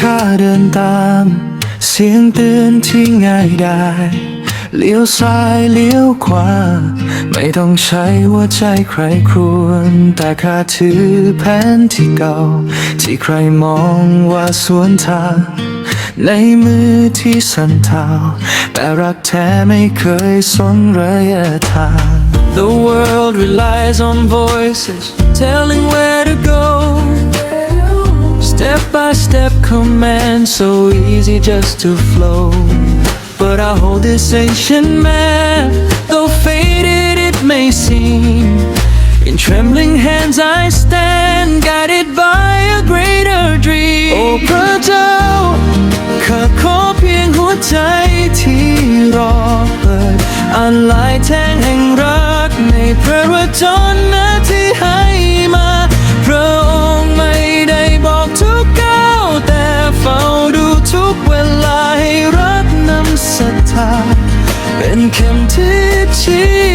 ค่าเดินตาม เสียงเตือนที่ง่ายได้เลี้ยวซ้ายเลี้ยวขวา ไม่ต้องใช้หัวใจใครครวญแต่ข้าถือแผนที่เก่า ที่ใครมองว่าสวนทางในมือที่สั่นเทาแต่รักแท้ไม่เคยสนระยะทาง The world relies on voices telling where to go Step by step command so easy just to flow But I hold this ancient map Though faded it may seem In trembling hands I stand Guided by a greater dream โอ้พระเจ้าข้าขอเพียงหัวใจที่รอเปิดอ่านลายแทงแห่งรักในพระวจนะ นะ เป็นเข็มทิศชี้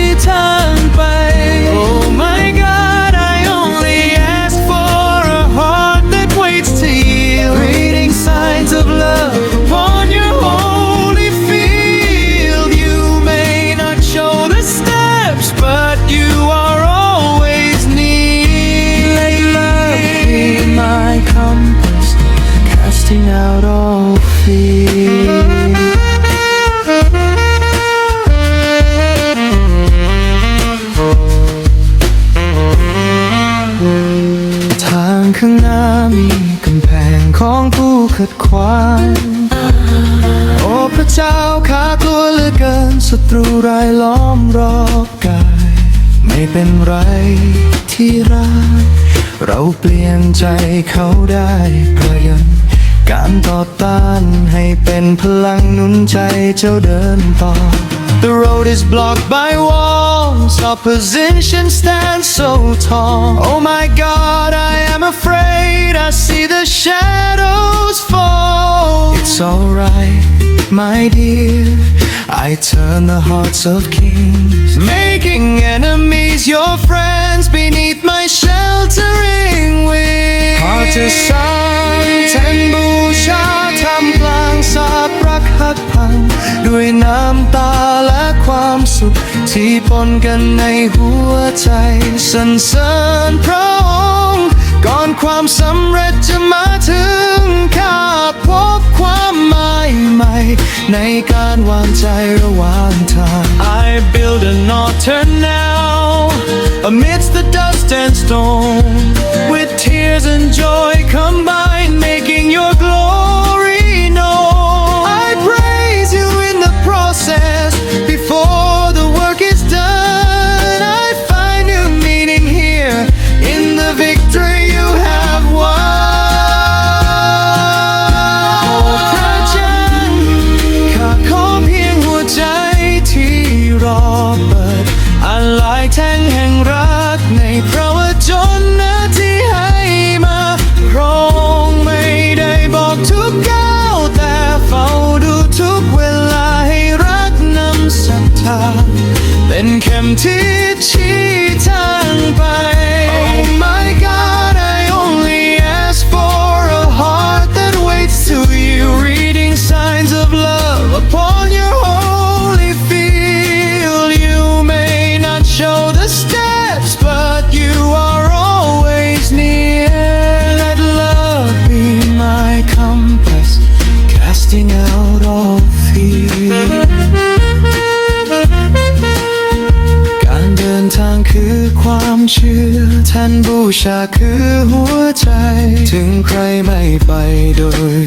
ข้างหน้ามีกำแพงของผู้ขัดขวางโอ้พระเจ้าข้ากลัวเหลือเกินศัตรูรายล้อมรอบกาย ไม่เป็นไรที่รัก เราเปลี่ยนใจเขาได้เพราะยังการต่อต้านให้เป็นพลังหนุนใจเจ้าเดินต่อ The road is blocked by walls, opposition stands so tall. Oh my god, I am afraid, I see the shadows fall. It's alright, my dear, I turn the hearts of kings, making enemies your friends beneath my sheltering wings. ขอจะสร้างแทนบูชาทำกลางสาบรักหักพัง ด้วยน้ำ สุข ที่ปนกันในหัวใจสรรเสริญพระองค์ก่อนความสำเร็จจะมาถึงข้าพบความหมายใหม่ ในการวางใจระหว่างทาง I build an altar now amidst the dust and stone เป็นเข็มทิศชี้ทาง เชื่อแทนบูชาคือหัวใจ ถึงใครไม่ไปโดย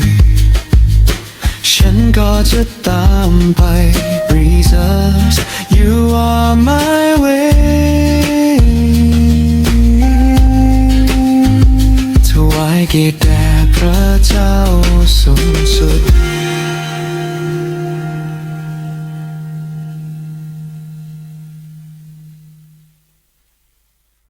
ฉันก็จะตามไป Jesus you are my